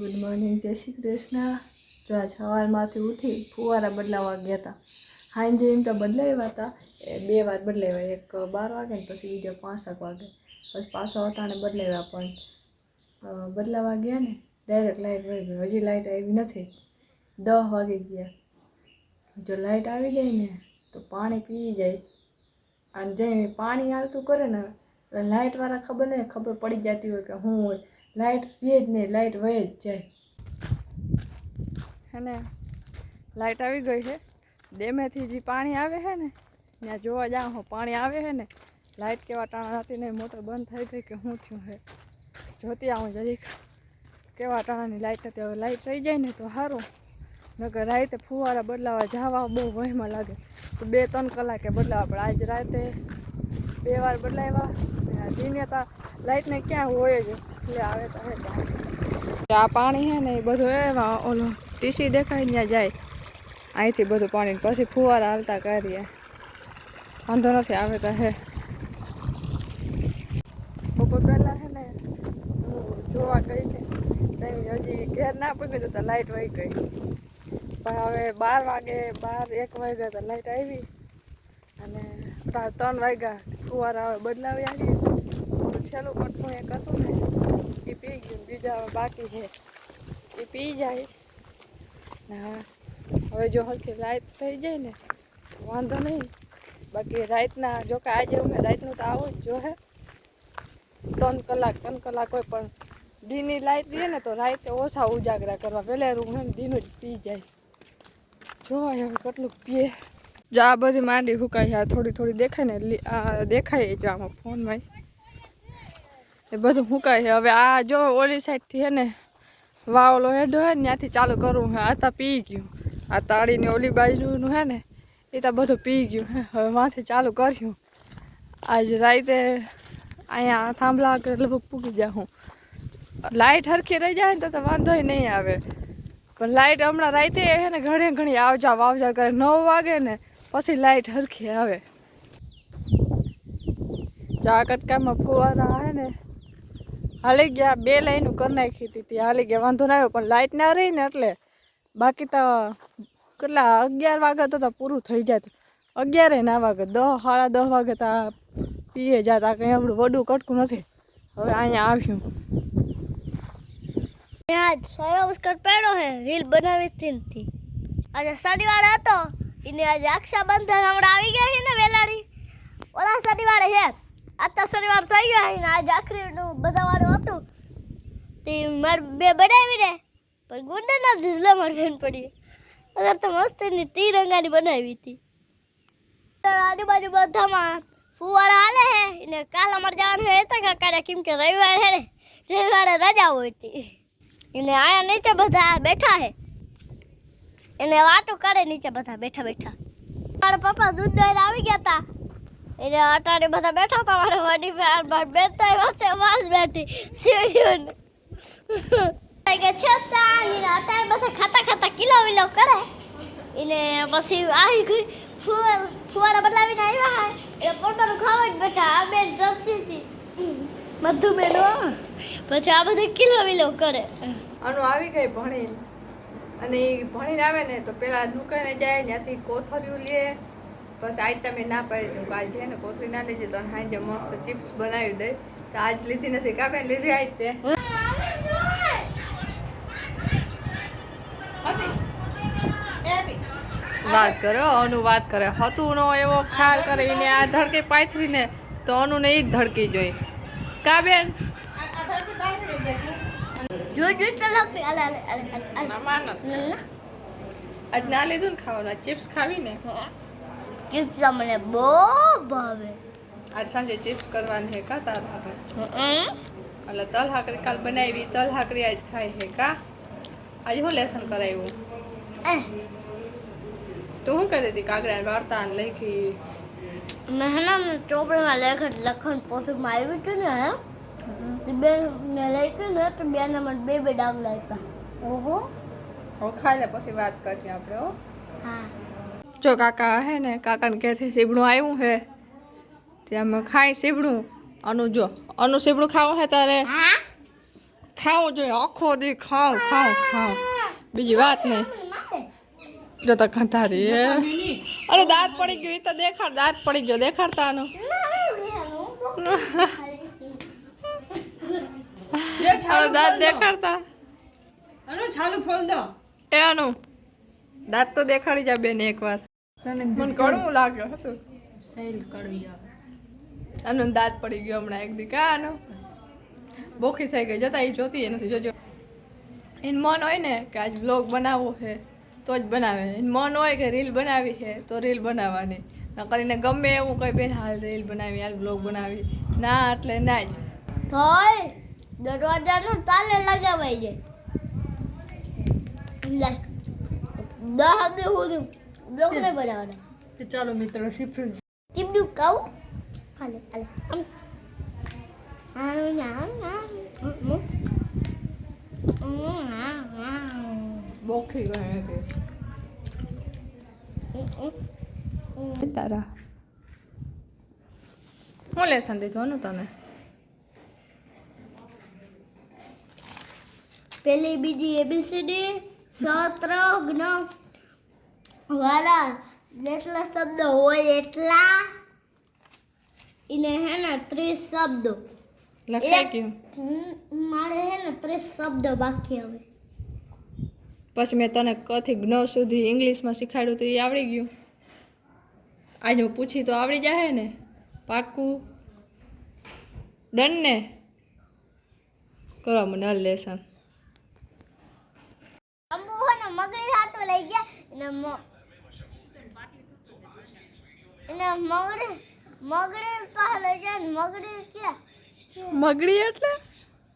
Good morning, જય શ્રી કૃષ્ણ. જો આજ સવારમાંથી ઉઠી ફુવારા બદલાવા ગયા હતા સાંજે એમ તો બદલાવ્યા હતા એ બે વાર બદલાવ્યા, એક બાર વાગે ને પછી બીજો પાંસઠ વાગે. પછી પાછો અટાણે બદલાવ્યા પણ. બદલાવા ગયા ને ડાયરેક્ટ લાઇટ વહી ગઈ. હજી લાઇટ આવી નથી. દસ વાગે ગયા. જો લાઇટ આવી જાય ને, તો પાણી પી જાય. અને જે પાણી આવતું કરે ને લાઇટવાળા ખબર નહીં ખબર પડી જતી હોય કે હું હોય. લાઇટ રહે જ નહીં લાઇટ વહી જ જાય. હે ને? લાઇટ આવી ગઈ છે. ડેમેથી જે પાણી આવે છે ને, ત્યાં જોવા જાઉં હું, પાણી આવે છે ને લાઇટ કેવા ટાણા હતી ને, મોટર બંધ થઈ ગઈ કે શું થયું છે જોતી આવું જરીક. કેવા ટાણાની લાઇટ હતી? હવે લાઇટ રહી જાય ને તો સારું નકર રાતે ફુવારા બદલાવા જવા બહુ વહેમાં લાગે. તો બે ત્રણ કલાકે બદલાવા પડે આજ રાતે બે વાર બદલાવ્યા દિને તો લાઇટને ક્યાં હોય જ. એટલે આવે તો હે. આ પાણી છે ને એ બધું એવા ઓલો ટીસી દેખાય ત્યાં જાય. અહીંથી બધું પાણી પછી ફુવારા હાલતા કરીએ વાંધો નથી, આવે તો હે. બપોર પહેલાં છે ને હું જોવા ગઈ છે ત્યાં હજી ઘેર ના પૂગ્યું તો લાઇટ વહી ગઈ. પણ હવે બાર વાગે, બાર એક વાગ્યા તો લાઇટ આવી. અને ત્રણ વાગ્યા ફુવારા આવે, બદલાવી આવીએ. છેલ્લો કટકું એક હતો ને, એ પી ગયું બીજા બાકી છે. એ પી જાય. ને, હવે જો હલકી લાઇટ થઈ જાય ને, વાંધો નહીં. બાકી રાતના જો કે આજે અમે રાતનું તો આવું જ જોહે ત્રણ કલાક ત્રણ કલાક હોય પણ દીની લાઇટ રહીએ ને, તો રાતે ઓછા ઉજાગરા કરવા. વહેલેરું હોય ને, દીનું જ પી જાય. જોવાય હવે કેટલું પીએ. જો આ બધી માંડી હુકાય આ થોડી થોડી દેખાય ને આ દેખાય જો આમાં ફોનમાં એ બધું હુકાય છે. હવે આ જો ઓલી સાઈડથી હે ને, વાવલો હેડો હે ને, ત્યાંથી ચાલુ કરવું હે. આ તા પી ગયું. આ તાળીની ઓલી બાજુનું હે ને, એ તો બધું પી ગયું. હે, હવે માથે ચાલુ કર્યું. આજ રાતે અહીંયા થાંભલા લગભગ પૂકી જાઉં હું. લાઇટ હરખી રહી જાય ને તો વાંધોય નહીં આવે. પણ લાઇટ હમણાં રાતે હે ને, ઘણી ઘણી આવજા વાવજા કરે. નવ વાગે ને પછી લાઇટ હરખી આવે. ચા કટકામાં ફુવારા આવે ને. હાલી ગયા, બે લાઈનું કરી નાખી હતી હાલી ગયા, વાંધો ના આવ્યો, પણ લાઇટ ના રહી ને એટલે બાકી તો કેટલા, અગિયાર વાગે તો પૂરું થઈ જાય. અગિયારે ના વાગે દસ સાડા દસ વાગે તો પીએ જતા. કંઈ આપણું વડું કટકું નથી. હવે અહીંયા આવશું. આજ સોનો ઉસ્કર પહેરો હે, રીલ બનાવી હતી આજે શનિવાર હતો. એને આજે રક્ષાબંધન હમણાં આવી ગયા છે ને વેલાડી. ઓલા શનિવારે હે આજ શનિવાર થઈ ગયો છે ને આજે આખરીનું બધા વાળું હતું. તે માર બે બનાવી ને પણ ગુંડાના ધીલો માર બેન પડી. અગર તો મસ્ત એની તિરંગાની બનાવી હતી. આજુબાજુ બધામાં ફુવારા હાલે હે એને કાલ અમારે જવાનું હોય તો કાકા કેમ કે રવિવાર છે ને, રવિવારે રજા હોય હતી એને આયા નીચે બધા બેઠા હે એને વાતો કરે નીચે બધા બેઠા બેઠા. મારા પપ્પા દૂધ દોઈને આવી ગયા તા. એને અટાણે બધા બેઠા હતા મારા વડી ભાઈ બાર બેઠા વાસે વાસ બેઠી. સીડીઓને. કે છે સાંજ એને અટાણે બધા ખાતા ખાતા કિલો વિલો કરે. એને પછી આવી ગઈ, ફુવાર, ફુવારા બદલાવીને આવ્યા હા. એટલે પોતાનું ખાવા જ બેઠા, આ બેન જમતી હતી. બધું બેન પછી આ બધા કિલો વિલો કરે. અનુ આવી ગઈ ભણીને. અને એ ભણીને આવે ને તો પેલા દુકાને જાય, ત્યાંથી કોથળિયું લે. પછી આજ તમે ના પાડી દઉં કાલ છે ને કોથળી ના લેજે, તો સાંજે મસ્ત ચિપ્સ બનાવી દે તો આજ લીધી નથી કાપે લીધી આજ તે? વાત કરો, અનુ વાત કરે. હતું નો એવો ખ્યાલ કરે, એને આ ધડકે પાથરીને, તો અનુને એ જ ધડકી જોઈ. કા બેન જો જો ચલો કે અલે અલે અલે અલે ના માનો અલે આજ ના લીધું ને ખાવાના ચિપ્સ ખાવી ને કિસ્સા મને બહુ ભાવે આજ સાંજે ચિપ્સ કરવાની હે કા તાર હારે એટલે તલ હાકરી કાલ બનાવી તલ હાકરી આજ ખાઈ હે કા આજે હું લેસન કરાવ્યું Eh, તું શું કહેતી હતી કાગડા વાર્તા ને લખી મેં હે ને ચોપડીમાં લેખન લખન પોષકમાં આવ્યું હતું ને હે લઈ મેં ને તો બે મને બે બે ડાગ લાવ્યા ઓહો. હવે ખાઈ લે પછી વાત કરીએ આપણે હો. હા. જો કાકા હે ને કાકાને કહે છે સીબડું આવ્યું હે. ત્યાં અમે ખાઈ સીબડું. અનુ જો અનુ સીબડું ખાવું હે તારે? હા? ખાવું જોઈએ આખો દી ખાવ ખાવ ખાવ. બીજી વાત નહીં. જો તો કંટારી એ અરે દાંત પડી ગયો એ તો દેખાડ દાંત પડી ગયો દેખાડતા આનું. દાંત દેખાડતા. અરે છાલું ફોલ દો. એ આનું. દાંત તો દેખાડી જા બેન એકવાર. મને કડવું લાગ્યો હતું. સેલ કડવી આવે આનું દાંત પડી ગયો હમણાં એક દી. કા આનું? બોખી થઈ ગઈ. જતા એ જોતી એ નથી. જોજો. એન મન હોય ને કે આજ બ્લોગ બનાવવો છે તો જ બનાવે. એન મન હોય કે રીલ બનાવી છે તો રીલ બનાવવાની. ન કરીને ગમે એવું કઈ બેન હાલ રીલ બનાવી હાલ બ્લોગ બનાવી. ના એટલે ના જ. થોય દરવાજાનું તાલે લગાવાઈ જાય દહ દે હું બ્લોક નહીં બનાવવાના તો ચાલો મિત્રો સિફ્રિન ચીમડું કાઉ હાલે હાલે આમ. આમ, આમ, આમ. બોખી ગઈ. હમ. તારા હું લેસન લીધું તમે પેલી બીજી એબીસીડી સત્ર જ્ઞ વાળા જેટલા શબ્દ હોય એટલા એને હે ને ત્રીસ શબ્દો. મારે હે ને ત્રીસ શબ્દ બાકી હવે. પછી મેં તને કથી જ્ઞ સુધી ઇંગ્લિશમાં શીખાડ્યું તો એ આવડી ગયું. આજે હું પૂછી તો આવડી જાય ને. પાક્કું? ડન ને કરો મને લેસન. મગરી હાટો લઈ ગયા. અને મ- એને મગરી મગરી પાસે લઈ ગયા ને મગરી કે મગડી એટલે?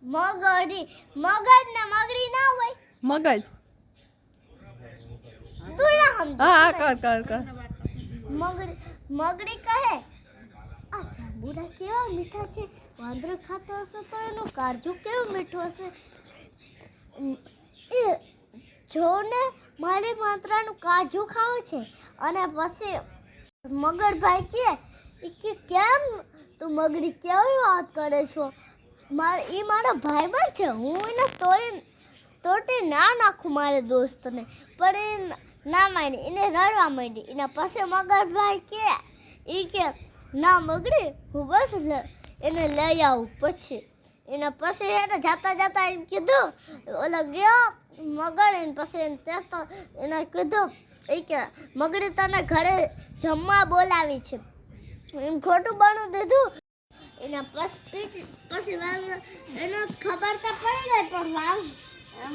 મગરી મગજ ને મગરી ના હોય. મગજ? હા કર કર કર. મગરી મગરી કહે આ જાંબુડા કેવા મીઠા છે? વાંદરો ખાતો હશે તો એનું કાજુ કેવું મીઠું હશે? એ જો ને મારી માત્રાનું કાજુ ખાવું છે. અને પછી મગરભાઈ કે ઈ કે કેમ તું મગરી કેવી વાત કરે છો? મારે એ મારા ભાઈબંધ છે. હું એને તોડી તોડી ના નાખું મારે દોસ્તને. પણ એ ના માની, એને રડવા માંડી. એના પછી મગરભાઈ કે એ કે ના મગરી, હું બસ એને લઈ આવું પછી. એના પછી એને જાતા જાતા એમ કીધું, ઓલા ગયો મગર પછી તેતો એને કીધું, એ કે મગરી તને ઘરે જમવા બોલાવી છે. એમ ખોટું બનું દીધું. એના પછી પછી એને ખબર તો પડી ગઈ, પણ વાવ